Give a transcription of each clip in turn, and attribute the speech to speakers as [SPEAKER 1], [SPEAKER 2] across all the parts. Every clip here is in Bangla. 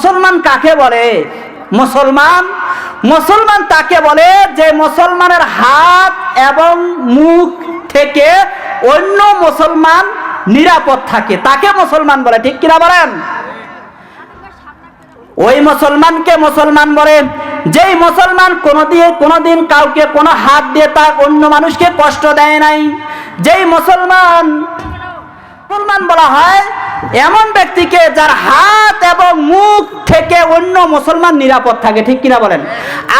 [SPEAKER 1] মুসলমান কাকে বলে? মুসলমান? মুসলমান তাকে বলে যে মুসলমানের হাত এবং মুখ থেকে অন্য মুসলমান নিরাপদ থাকে। তাকে মুসলমান বলে, ঠিক কিনা বলেন? ওই মুসলমানকে মুসলমান বলে, যেই মুসলমান কোনোদিন কোনোদিন কাউকে কোনো হাত দিয়ে তা অন্য মানুষকে কষ্ট দেয় নাই। যেই মুসলমান মুসলমান বলা হয় এমন ব্যক্তিকে যার হাত এবং মুখ থেকে অন্য মুসলমান নিরাপদ থাকে, ঠিক কিনা বলেন?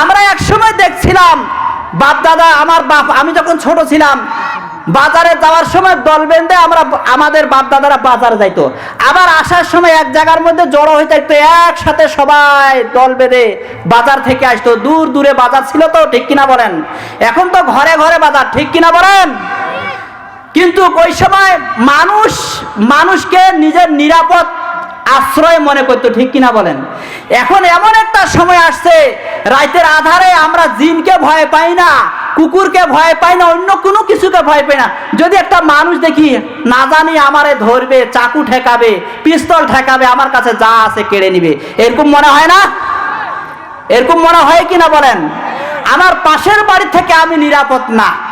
[SPEAKER 1] আমরা এক সময় দেখছিলাম, বাপ দাদা, আমার বাপ, আমি যখন ছোট ছিলাম, বাজারে যাওয়ার সময় দল বেঁধে আমরা আমাদের বাপ দাদারা বাজারে যাইতো। আবার আসার সময় এক জায়গার মধ্যে জড়ো হয়ে থাকতো, একসাথে সবাই দল বেঁধে বাজার থেকে আসতো। দূর দূরে বাজার ছিল তো, ঠিক কিনা বলেন? এখন তো ঘরে ঘরে বাজার, ঠিক কিনা বলেন? কিন্তু ওই সময় মানুষ, মানুষকে নিজের নিরাপদ আশ্রয় মনে করতো, ঠিক কিনা বলেন? এখন এমন একটা সময় আসছে, রাইতের আধারে আমরা জিনকে ভয় পাই না, কুকুরকে ভয় পাই না, অন্য কোনো কিছুকে ভয় পাই না। যদি একটা মানুষ দেখি, না জানি আমারে ধরবে, চাকু ঠেকাবে, পিস্তল ঠেকাবে, আমার কাছে যা আছে কেড়ে নিবে। এরকম মনে হয় না? এরকম মনে হয় কিনা বলেন? আমার পাশের বাড়ি থেকে আমি নিরাপদ না।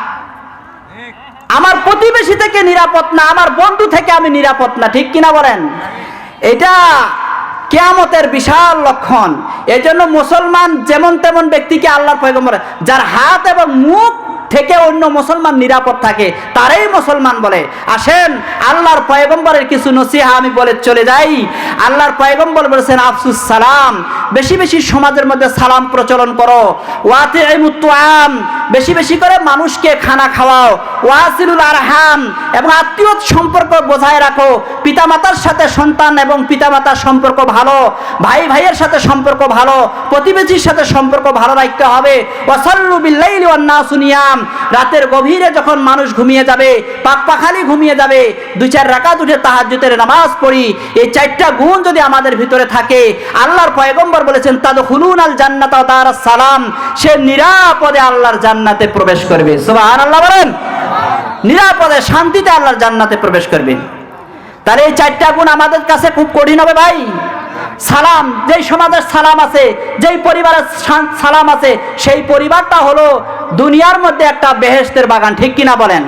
[SPEAKER 1] আমার প্রতিবেশী থেকে নিরাপদ না, আমার বন্ধু থেকে আমি নিরাপদ না, ঠিক কিনা বলেন? এটা কেয়ামতের বিশাল লক্ষণ। এই জন্য মুসলমান যেমন তেমন ব্যক্তিকে আল্লাহর পয়গম্বর, যার হাত এবং মুখ থেকে অন্য মুসলমান নিরাপদ থাকে, তারাই মুসলমান বলে। আসেন, আল্লাহর পয়গম্বরের কিছু নসিহা আমি বলে চলে যাই। আল্লাহর পয়গম্বর বলেছেন, আফসুস সালাম। বেশি বেশি সমাজের মধ্যে সালাম প্রচলন করো। ওয়াতে আম বেশি বেশি করে মানুষকে খানা খাওয়াও। ওয়াসিলুল আরহাম এবং আত্মীয় সম্পর্ক বজায় রাখো। পিতামাতার সাথে সন্তান এবং পিতামাতার সম্পর্ক ভালো। ভাই ভাইয়ের সাথে সম্পর্ক ভালো। প্রতিবেশীর সাথে সম্পর্ক ভালো রাখতে হবে। ওয়াসাল্লু বিল্লাইলি ওয়ান নাসু রাতের গভীরে যখন মানুষ ঘুমিয়ে যাবে পাক পাখালি ঘুমিয়ে যাবে, দুই চার রাকাত উঠে তাহাজ্জুদের নামাজ পড়ি। এই চারটা গুণ যদি আমাদের ভিতরে থাকে, আল্লাহর পয়গম্বর বলেছেন তাদ হুলুন আল জান্নাত সালাম। সে নিরাপদে আল্লাহর জান্নাতে প্রবেশ করবে। সুবহানাল্লাহ বলেন। নিরাপদে, শান্তিতে আল্লাহর জান্নাতে প্রবেশ করবে। তাহলে এই চারটা গুণ আমাদের কাছে খুব কঠিন হবে ভাই। সালাম, যেই সমাজের সালাম আছে, যেই পরিবারের সালাম আছে, সেই পরিবারটা হলো দুনিয়ার মধ্যে একটা বেহেস্তের বাগান, ঠিক কিনা বলেন?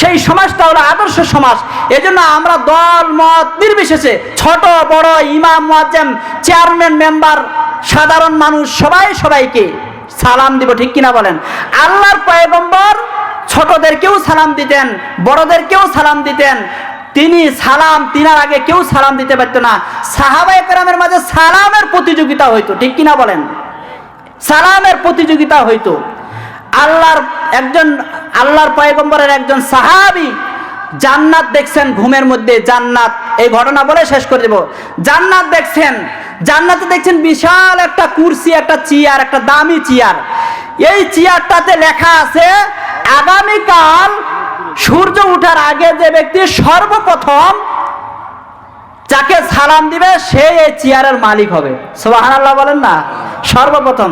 [SPEAKER 1] সেই সমাজটা হলো আদর্শ সমাজ। এজন্য আমরা দল, মত নির্বিশেষে ছোট, বড়, ইমাম চেয়ারম্যান, মেম্বার, সাধারণ মানুষ, সবাই সবাইকে সালাম দিব, ঠিক কিনা বলেন? আল্লাহর পয়গম্বর ছোটদেরকেও সালাম দিতেন, বড়দেরকেও সালাম দিতেন। তিনি সালাম তিনার আগে কেউ সালাম দিতে পারতো না। সাহাবা একরামের মাঝে সালামের প্রতিযোগিতা হইতো, ঠিক কিনা বলেন? সালামের প্রতিযোগিতা হইতো। আল্লাহর একজন, আল্লাহর পয়গম্বরের একজন সাহাবি জান্নাত দেখছেন ঘুমের মধ্যে জান্নাত। এই ঘটনা বলে শেষ করে দেব। জান্নাত দেখছেন জান্নাতে দেখছেন বিশাল একটা কুরসি একটা চেয়ার একটা দামি চেয়ার। এই চেয়ারটাতে লেখা আছে আগামীকাল সূর্য ওঠার আগে যে ব্যক্তি সর্বপ্রথম যাকে সালাম দিবে সে এই চেয়ারের মালিক হবে। সোহান আল্লাহ বলেন না? সর্বপ্রথম।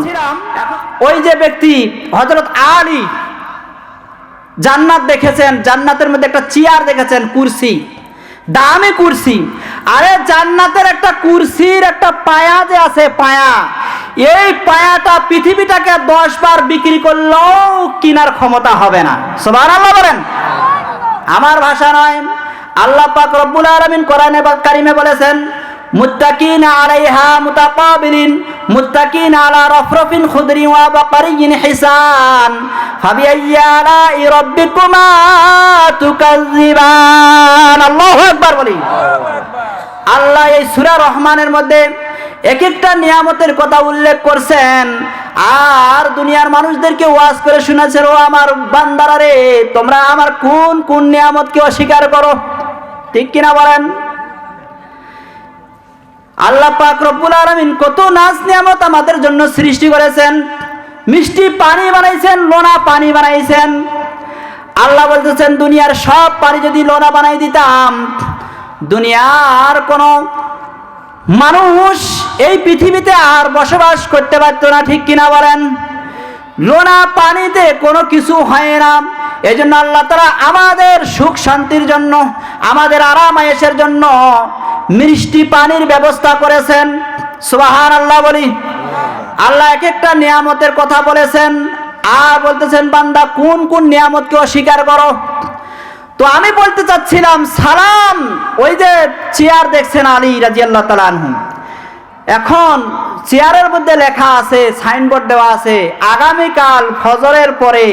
[SPEAKER 1] ওই যে ব্যক্তি হজরত আলী জান্নাত দেখেছেন, জান্নাতের মধ্যে একটা চেয়ার দেখেছেন, কুরসি। দামি কুরসি। আরে জান্নাতের একটা কুরসির একটা পায়া যে আছে, পায়া। এই পায়াটা পৃথিবীটাকে দশ বার বিক্রি করলেও কিনার ক্ষমতা হবে না। সবার আল্লাহ বলেন। আমার ভাষা নয়। আল্লাহ পাক রব্বুল আলামিন কোরআনে কারিমে বলেছেন, মুত্তাকিন আলাইহা মুতাকাবিলিন। মুত্তাকিন আলা রফরফিন খুদরি ওয়া বাকারিন হিসান। ফাবিআইয়ি আলাই রাব্বিকুমা তুকাজ্জিবান আল্লাহু আকবার বলি। আল্লাহ এই সূরা রহমানের মধ্যে এক একটা নিয়ামতের কথা উল্লেখ করছেন। আর দুনিয়ার মানুষদেরকে ওয়াজ করে শুনেছেন, ও আমার বান্দারা রে, তোমরা আমার কোন কোন নিয়ামতকে অস্বীকার করো? ঠিক কিনা বলেন? আল্লাহ পাক রব্বুল আলামিন কত নাচ নিয়ামত আমাদের জন্য সৃষ্টি করেছেন। মিষ্টি পানি বানাইছেন, লোনা পানি বানাইছেন। আল্লাহ বলতেছেন, দুনিয়ার সব পানি যদি লোনা বানাই দিতাম, দুনিয়ার কোনো মানুষ এই পৃথিবীতে আর বসবাস করতে পারতো না। ঠিক কিনা বলেন? লোনা পানিতে কোনো কিছু হয় না। এই জন্য আল্লাহ তারা আমাদের সুখ শান্তির জন্য, আমাদের আরাম আয়েসের জন্য মিষ্টি পানির ব্যবস্থা করেছেন। সুবাহান আল্লাহ বলি। আল্লাহ এক একটা নিয়ামতের কথা বলেছেন। আর বলতেছেন, বান্দা, কোন কোন নিয়ামতকে অস্বীকার করো? তো আমি বলতে চাচ্ছিলাম, সালাম, ওই যে চেয়ার দেখছেন আলী রাজি আল্লাহ তালানহু এখন চেয়ারের মধ্যে লেখা আছে সাইনবোর্ড দেওয়া আছে আগামীকাল ফজরের পরে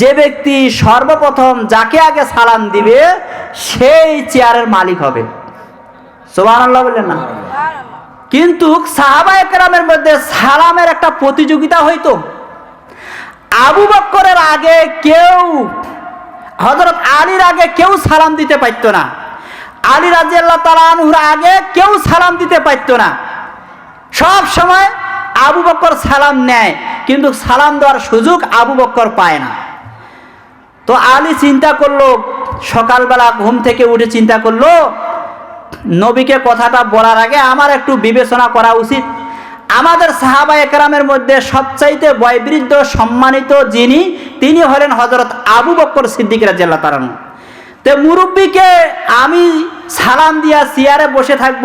[SPEAKER 1] যে ব্যক্তি সর্বপ্রথম যাকে আগে সালাম দিবে সেই চেয়ারের মালিক হবে। আল্লাহ বললেন না? কিন্তু সাহাবা একরামের মধ্যে সালামের একটা প্রতিযোগিতা হইতো। আবু বক্করের আগে কেউ হজরত আলীর আগে কেউ সালাম দিতে পারতো না। আলী রাজি আল্লাহ তালাহুর আগে কেউ সালাম দিতে পারতো না। সব সময় আবু বক্কর সালাম নেয়, কিন্তু সালাম দেওয়ার সুযোগ আবু বক্কর পায় না। তো আলী চিন্তা করল, সকালবেলা ঘুম থেকে উঠে চিন্তা করল, নবীকে কথাটা বলার আগে আমার একটু বিবেচনা করা উচিত। আমাদের সাহাবা একরামের মধ্যে সবচাইতে বয়বৃদ্ধ সম্মানিত যিনি, তিনি হলেন হজরত আবু বক্কর সিদ্দিক রাজিয়াল্লাহ তারানু তো মুরব্বীকে আমি সালাম দিয়া চেয়ারে বসে থাকব,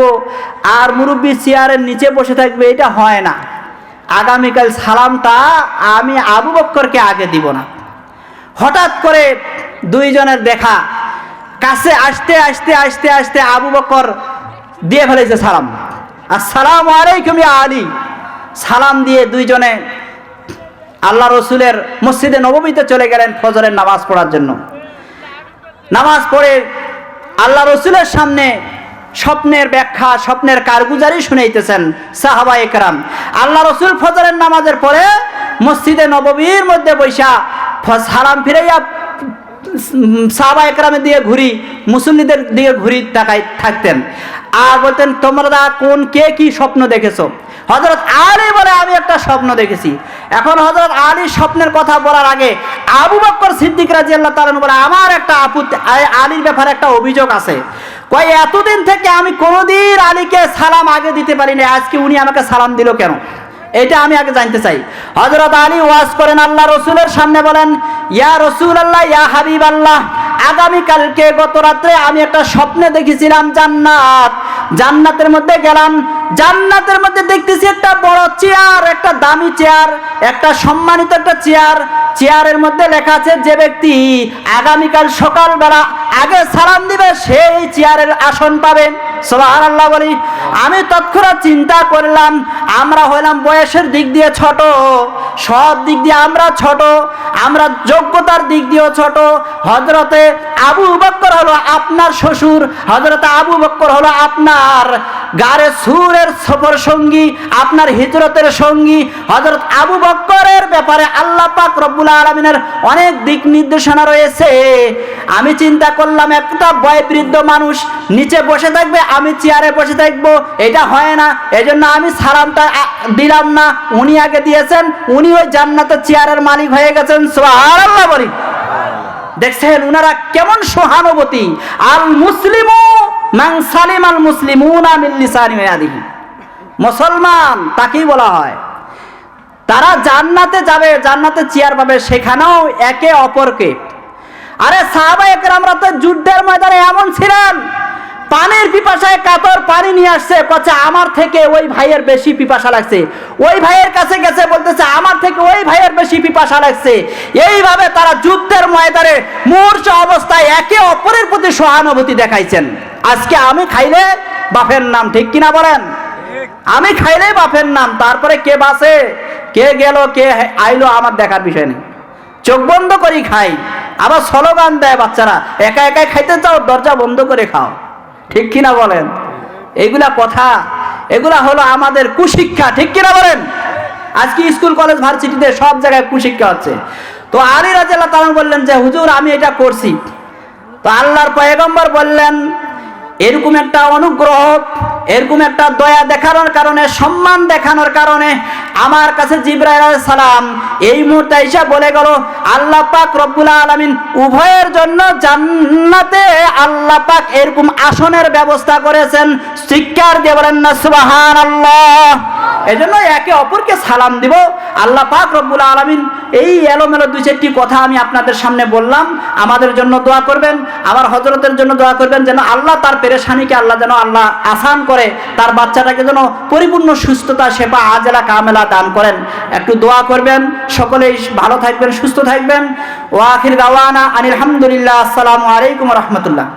[SPEAKER 1] আর মুরব্বী চেয়ারের নিচে বসে থাকবে, এটা হয় না। আগামীকাল সালামটা আমি আবু বক্করকে আগে দিব না। হঠাৎ করে দুইজনের দেখা, কাছে আসতে আসতে আসতে আসতে আবু বক্কর দিয়ে ফেলেছে সালাম। আসসালাম আলাইকুম ইয়া আলী। সালাম দিয়ে দুইজনে আল্লাহ রসুলের মসজিদে নবমীতে চলে গেলেন ফজরের নামাজ পড়ার জন্য। নামাজ পড়ে আল্লাহ রসুলের সামনে স্বপ্নের ব্যাখ্যা, স্বপ্নের কারগুজারি শুনাইতেছেন সাহাবা একরাম। আল্লাহ রসুল ফজরের নামাজের পরে মসজিদে নববীর মধ্যে বৈশা সালাম ফিরাইয়া সাহাবা একরামের দিকে ঘুরি, মুসল্লিদের দিকে ঘুরি তাকাই থাকতেন। আর বলতেন, তোমরা কোন, কে কি স্বপ্ন দেখেছ? হজরত আলী বলে, আমি একটা স্বপ্ন দেখেছি। এখন হজরত আলী স্বপ্নের কথা বলার আগে আবু বক্কর সিদ্দিক রাজি আল্লাহ তালন বলে, আমার একটা আপত্তি আলীর ব্যাপারে একটা অভিযোগ আছে। কয়, এতদিন থেকে আমি কোনোদিন আলীকে সালাম আগে দিতে পারিনি, আজকে উনি আমাকে সালাম দিল কেন? এটা আমি আগে জানতে চাই। হজরত আলী ওয়াজ করেন, আল্লাহ রসুলের সামনে বলেন, ইয়া রসুল আল্লাহ ইয়া হাবিব আল্লাহ আগামীকালকে গত রাত্রে আমি একটা স্বপ্নে দেখেছিলাম জান্নাত। জান্নাতের মধ্যে গেলাম, জান্নাতের মধ্যে দেখতেছি একটা বড় চেয়ার, একটা দামি চেয়ার, একটা সম্মানিত একটা চেয়ার। চেয়ারের মধ্যে লেখা আছে, যে ব্যক্তি আগামীকাল সকালবেলা আগে সালাম দিবে, সেই চেয়ারের আসন পাবেন বলি, আমি তৎক্ষণাৎ চিন্তা করলাম, আমরা হইলাম বয়সের দিক দিয়ে ছোট, সব দিক দিয়ে আমরা ছোট, আমরা যোগ্যতার দিক দিয়েও ছোট। হজরতে আবু বক্কর হলো আপনার শ্বশুর হজরতে আবু বক্কর হলো আপনার গারে সুরের সফর সঙ্গী, আপনার হিজরতের সঙ্গী হজরত আবু বক্করের ব্যাপারে আল্লাহ পাক রব্বুল আলমিনের অনেক দিক নির্দেশনা রয়েছে। আমি চিন্তা করলাম, একটা বয়বৃদ্ধ মানুষ নিচে বসে থাকবে, আমি চেয়ারে বসে থাকব, এটা হয় না। এজন্য আমি সালামটা দিলাম না। উনি আগে দিয়েছেন, উনি ওই জান্নাতের চেয়ারের মালিক হয়ে গেছেন। সুবহানাল্লাহ বলি। দেখছেন, উনারা কেমন সহানুভূতি। আল মুসলিমু আল মুসলিমুনা মিন লিসানি ওয়া ইয়াদিহি মুসলমান, তাকেই বলা হয়। তারা জান্নাতে যাবে, জান্নাতে চেয়ার পাবে, সেখানেও একে অপরকে। আরে সাহাবা একরামরা তো যুদ্ধের ময়দানে এমন ছিলেন। পানির পিপাসায় কাতর পানি নিয়ে আসছে, কচ্ছে আমার থেকে ওই ভাইয়ের বেশি পিপাসা লাগছে। ওই ভাইয়ের কাছে গেছে, বলতেছে, আমার থেকে ওই ভাইয়ের বেশি পিপাসা লাগছে। এইভাবে তারা যুদ্ধের ময়দানে মূর্ছা অবস্থায় একে অপরের প্রতি সহানুভূতি দেখাইছেন। আজকে আমি খাইলে বাপের নাম ঠিক কিনা বলেন? আমি খাইলে বাপের নাম, তারপরে কে বাসে কে গেল, কে আইলো আমার দেখার বিষয় নেই। চোখ বন্ধ করি খাই, আবার স্লোগান দেয় বাচ্চারা, একা একাই খাইতে চাও, দরজা বন্ধ করে খাও। ঠিক কিনা বলেন? এগুলা কথা, এগুলা হলো আমাদের কুশিক্ষা, ঠিক কিনা বলেন? আজকে স্কুল, কলেজ, ভার্সিটিতে সব জায়গায় কুশিক্ষা হচ্ছে। তো আলী রাজাল্লাহ তালন বললেন যে, হুজুর, আমি এটা করছি। তো আল্লাহর পয়গম্বর বললেন এরকম একটা অনুগ্রহ, এরকম একটা দয়া দেখানোর কারণে, সম্মান দেখানোর কারণে আমার কাছে জিব্রাইল সালাম এই মুহূর্তে এসে বলে গেল, আল্লাহ পাক রব্বুল আলমিন উভয়ের জন্য জান্নাতে আল্লাহ পাক এরকম আসনের ব্যবস্থা করেছেন। শিক্ষার দিয়ে বলেন না, সুবহানাল্লাহ। এই জন্য একে অপরকে সালাম দিব। আল্লাহ পাক রব্বুল আলমিন এই এলোমেলো দুই চারটি কথা আমি আপনাদের সামনে বললাম। আমাদের জন্য দোয়া করবেন, আমার হজরতের জন্য দোয়া করবেন যেন আল্লাহ তার পেরেশানিকে আল্লাহ যেন আল্লাহ আসান করে, তার বাচ্চাটাকে যেন পরিপূর্ণ সুস্থতা সেবা আজেলা, কামেলা দান করেন। একটু দোয়া করবেন, সকলেই ভালো থাকবেন, সুস্থ থাকবেন। ওয়াখির গাওয়ানা আনিল হামদুলিল্লাহ, আসসালামু আলাইকুম রহমতুল্লাহ।